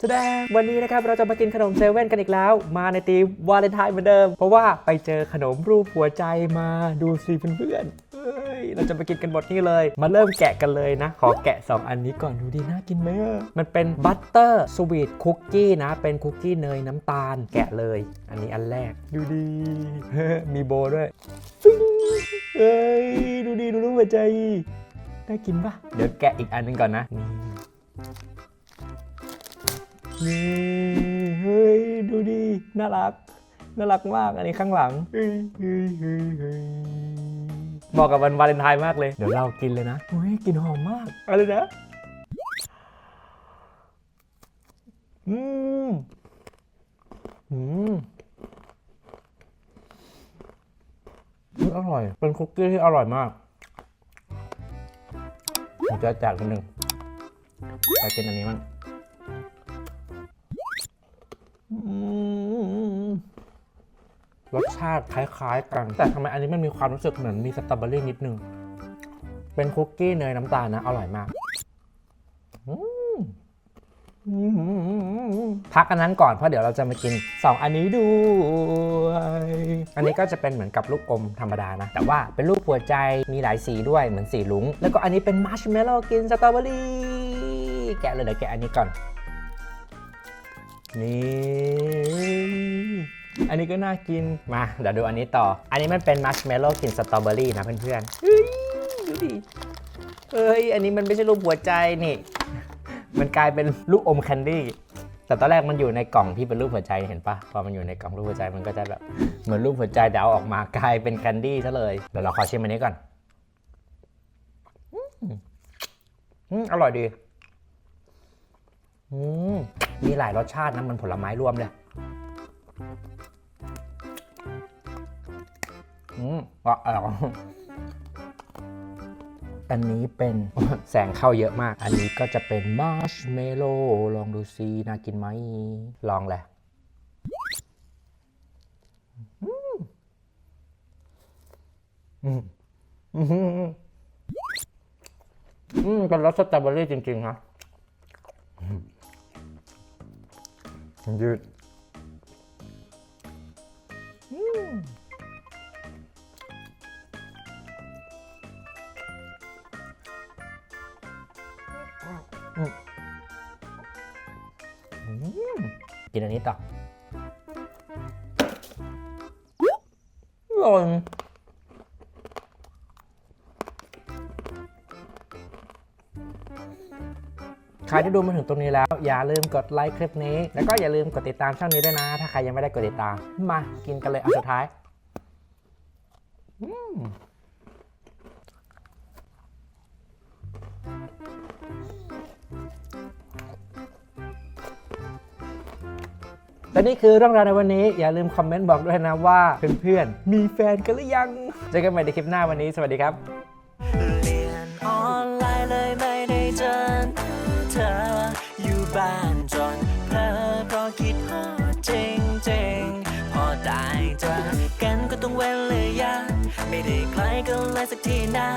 แสดงวันนี้นะครับเราจะมากินขนมเซเว่นกันอีกแล้ว มาในทีมวาเลนไทน์เหมือนเดิม เพราะว่าไปเจอขนมรูปหัวใจมาดูสิเพื่อนๆเฮ้ยเราจะมากินกันหมดนี่เลย มาเริ่มแกะกันเลยนะ ขอแกะ 2 อันนี้ก่อนดูดีน่ากินไหมมันเป็นบัตเตอร์สวีทคุกกี้นะ เป็นคุกกี้เนยน้ำตาลแกะเลย อันนี้อันแรกดูดี มีโบด้วยเอ้ยดูดีดูรูปหัวใจน่ากินปะเดี๋ยวแกะอีกอันหนึงก่อนนะ นี่เฮ้ยดูดิน่ารักน่ารักมากอันนี้ข้างหลังเหมาะกับวันวาเลนไทน์มากเลย เดี๋ยวเรากินเลยนะอุ้ยกลินหอมมากอะไรนะอืมอืมอร่อย เป็นคุกกี้ที่อร่อยมากผมจะแจกคนหนึ่งใครกินอันนี้มั้ง รสชาติคล้ายๆกัน แต่ทำไมอันนี้มันมีความรู้สึกเหมือนมีสตรอเบอรี่นิดนึง เป็นคุกกี้เนยน้ำตาลนะ อร่อยมากพักอันนั้นก่อนเพราะเดี๋ยวเราจะมากิน 2 อันนี้ด้วย อันนี้ก็จะเป็นเหมือนกับลูกอมธรรมดานะ แต่ว่าเป็นรูปหัวใจมีหลายสีด้วยเหมือนสีลุง แล้วก็อันนี้เป็นมัชเมลโล่กินสตรอเบอรี่ แกะเลยเดี๋ยวแกะอันนี้ก่อน นี่ อันนี้ก็น่ากิน มา เดี๋ยวดูอันนี้ต่อ อันนี้มันเป็นมัชเมลโล่กลิ่นสตรอเบอรี่นะเพื่อนๆเฮ้ยดูดิ เฮ้ย อันนี้มันไม่ใช่รูปหัวใจนี่ มันกลายเป็นลูกอมแคนดี้ แต่ตอนแรกมันอยู่ในกล่องที่เป็นรูปหัวใจเห็นปะพอมันอยู่ในกล่องรูปหัวใจมันก็จะแบบเหมือนรูปหัวใจแต่เอาออกมากลายเป็นแคนดี้ซะเลย เดี๋ยวเราขอชิมอันนี้ก่อนอืมอืมอร่อยดี อืมมีหลายรสชาตินะมันผลไม้รวมเลย อืมอะอะอันนี้เป็นแสงเข้าเยอะมาก อันนี้ก็จะเป็นมาร์ชเมลโล่ลองดูซิน่ากินไหม ลองเลยอืมอืมอืมอืมเป็นรสสตรอเบอรี่จริงๆนะยืด อืม กินอันนี้ต่ออร่อยใครที่ดูมาถึงตรงนี้แล้ว อย่าลืมกดไลค์คลิปนี้ แล้วก็อย่าลืมกดติดตามช่องนี้ด้วยนะ ถ้าใครยังไม่ได้กดติดตาม มากินกันเลยเอาสุดท้าย อืม และนี่คือเรื่องราวในวันนี้อย่าลืมคอมเมนต์บอกด้วยนะว่าเพื่อนๆมีแฟนกันหรือยังเจอกันใหม่ในคลิปหน้าวันนี้สวัสดีครับเรียนออนไลน์เลยไม่ได้เจอเธออยู่บ้านจนเพลอเพราะคิดฮอดจริงจริงๆพอได้เจอกันก็ต้องเว้นเลยยะไม่ได้ใครกันเลยสักทีนะ